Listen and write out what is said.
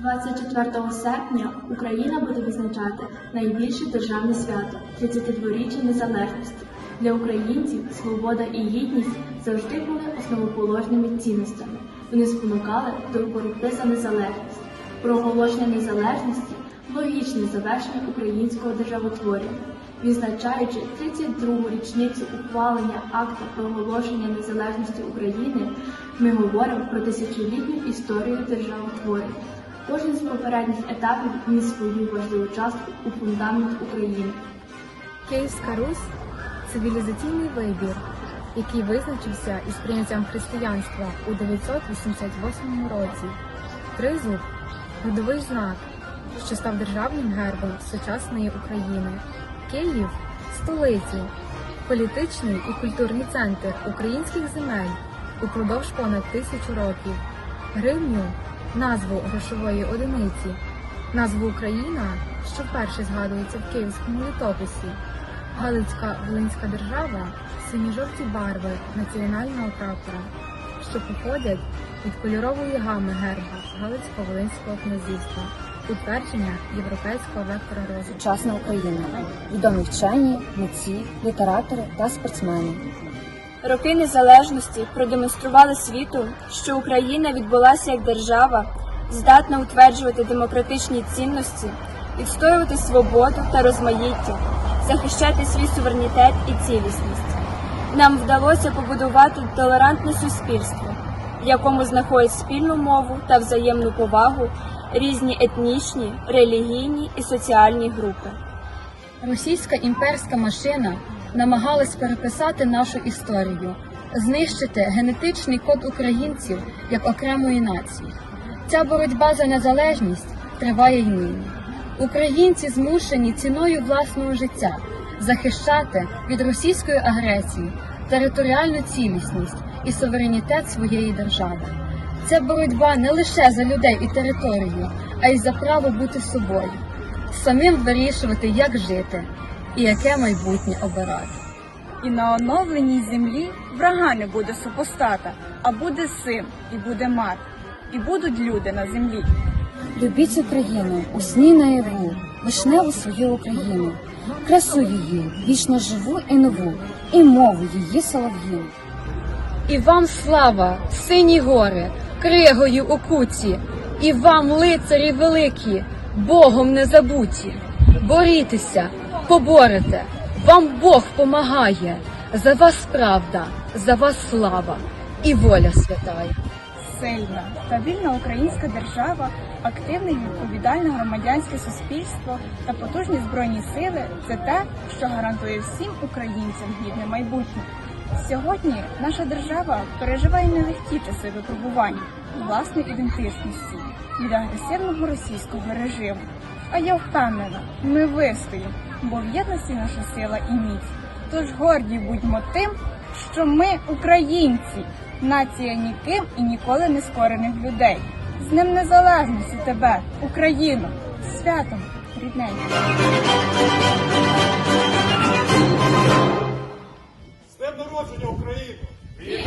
24 серпня Україна буде відзначати найбільше державне свято 32-річчя незалежності. Для українців свобода і гідність завжди були основоположними цінностями. Вони спонукали до боротьби за незалежність. Проголошення незалежності логічне завершення українського державотворення. Відзначаючи 32-гу річницю ухвалення акта проголошення незалежності України, ми говоримо про тисячолітню історію державотворення. Кожен з попередніх етапів ніс свою важливу частку у фундамент України. Київська Русь цивілізаційний вибір, який визначився із прийняттям християнства у 988 році. Тризуб родовий знак, що став державним гербом сучасної України. Київ столицю, політичний і культурний центр українських земель упродовж понад тисячу років. Гривню назву грошової одиниці, назву Україна, що вперше згадується в київському літописі. Галицька Волинська держава синьо-жовті барви національного прапора, що походять від кольорової гами герба Галицько-Волинського князівства, утвердження європейського вектора розвитку. Сучасна Україна. Відомі вчені, митці, літератори та спортсмени. Роки незалежності продемонстрували світу, що Україна відбулася як держава, здатна утверджувати демократичні цінності, відстоювати свободу та розмаїття, захищати свій суверенітет і цілісність. Нам вдалося побудувати толерантне суспільство, в якому знаходять спільну мову та взаємну повагу різні етнічні, релігійні і соціальні групи. Російська імперська машина намагалась переписати нашу історію, знищити генетичний код українців як окремої нації. Ця боротьба за незалежність триває й нині. Українці змушені ціною власного життя захищати від російської агресії територіальну цілісність і суверенітет своєї держави. Це боротьба не лише за людей і територію, а й за право бути собою самим вирішувати, як жити і яке майбутнє обирати. І на оновленій землі врага не буде супостата, а буде син і буде мати, і будуть люди на землі. Любіть Україну, у сні наяву, вишневу свою Україну, красу її, вічно живу і нову, і мову її солов'їну. І вам слава, сині гори, кригою окуті, і вам, лицарі великі, Богом не забуті. Борітеся, поборете, вам Бог помагає. За вас правда, за вас слава і воля святая. Сильна та вільна українська держава, активне і відповідальне громадянське суспільство та потужні збройні сили це те, що гарантує всім українцям гідне майбутнє. Сьогодні наша держава переживає нелегкі часи випробування власної ідентичності від агресивного російського режиму. А я впевнена, ми вистоїмо, бо в єдності наша сила і міць. Тож горді будьмо тим, що ми українці, нація ніким і ніколи не скорених людей. З Днем Незалежності тебе, Україно, з святом рідненька. З днем народження України! З